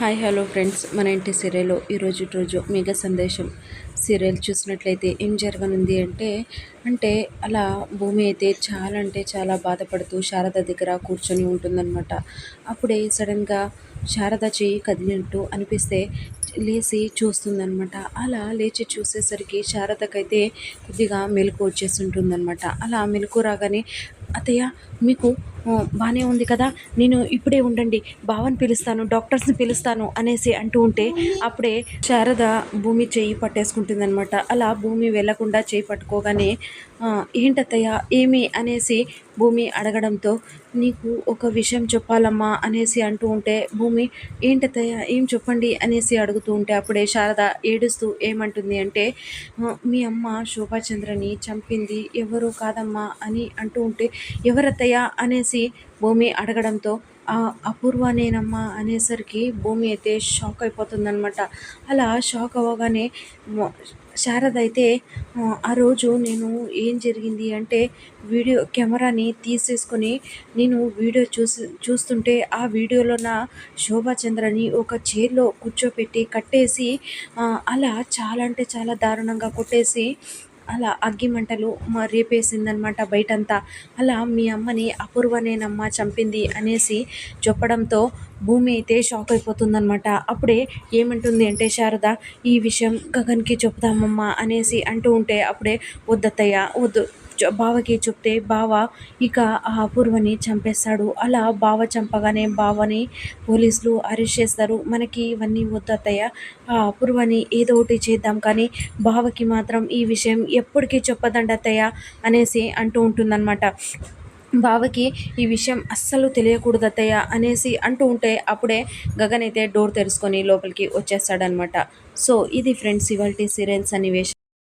Hi hello friends. మన ఇంటి సీరియల్లో ఈరోజు రోజు మెగా సందేశం. సీరియల్ చూసినట్లయితే ఏం జరగనుంది అంటే అంటే అలా భూమి అయితే చాలా అంటే చాలా బాధపడుతూ శారద దగ్గర కూర్చొని ఉంటుందన్నమాట. అప్పుడే సడన్గా శారద చెయ్యి కదిలినట్టు అనిపిస్తే లేచి చూస్తుందన్నమాట. అలా లేచి చూసేసరికి శారదకైతే కొద్దిగా మెలకు వచ్చేసి ఉంటుందన్నమాట అలా మెలకు రాగానే అతయ్య మీకు బాగానే ఉంది కదా. నేను ఇప్పుడే ఉండండి. బావని పిలుస్తాను డాక్టర్స్ని పిలుస్తాను అనేసి అంటూ ఉంటే అప్పుడే శారద భూమి చెయ్యి పట్టేసుకుంటుందనమాట అలా భూమి వెళ్ళకుండా చేయి పట్టుకోగానే ఏంటత్తయ్య ఏమి? అనేసి భూమి అడగడంతో నీకు ఒక విషయం చెప్పాలమ్మా అనేసి అంటూ ఉంటే భూమి ఏంటత్తయ్య ఏం చెప్పండి? అనేసి అడుగుతూ ఉంటే అప్పుడే శారద ఏడుస్తూ ఏమంటుంది అంటే మీ అమ్మ శోభాచంద్రని చంపింది ఎవరు కాదమ్మా అని అంటూ ఉంటే ఎవరత్తయ్య? అనేసి భూమి అడగడంతో అపూర్వనేనమ్మా అనేసరికి భూమి అయితే షాక్ అయిపోతుందనమాట అలా షాక్ అవ్వగానే శారద అయితే ఆ రోజు నేను ఏం జరిగింది అంటే వీడియో కెమెరాని తీసేసుకొని నేను వీడియో చూసి చూస్తుంటే ఆ వీడియోలో నా శోభాచంద్రని ఒక చైర్లో కూర్చోపెట్టి కట్టేసి అలా చాలా అంటే చాలా దారుణంగా కొట్టేసి అలా అగ్గి మంటలు మా రేపేసిందనమాట బయటంతా. అలా మీ అమ్మని అపూర్వనేనమ్మ చంపింది అనేసి చెప్పడంతో భూమి అయితే షాక్ అయిపోతుందనమాట. అప్పుడే ఏమంటుంది అంటే శారద ఈ విషయం గగన్కి చెప్తామమ్మా అనేసి అంటూ ఉంటే అప్పుడే వద్దత్తయ్య వద్దు. బావకి చెప్తే బావ ఇక ఆ అపూర్వని చంపేస్తాడు. అలా బావ చంపగానే బావని పోలీసులు అరెస్ట్ చేస్తారు. మనకి ఇవన్నీ వద్దత్తయ్య ఆ అపూర్వని ఏదో ఒకటి చేద్దాం కానీ బావకి మాత్రం ఈ విషయం ఎప్పటికీ చెప్పదండత్తయ్య అనేసి అంటూ ఉంటుందన్నమాట. బావకి ఈ విషయం అస్సలు తెలియకూడదు అత్తయ్య అనేసి అంటూ ఉంటే అప్పుడే గగన్ అయితే డోర్ తెరుచుకొని లోపలికి వచ్చేస్తాడనమాట సో ఇది ఫ్రెండ్స్ ఇవాళ సీరియల్స్ సన్నివేశం.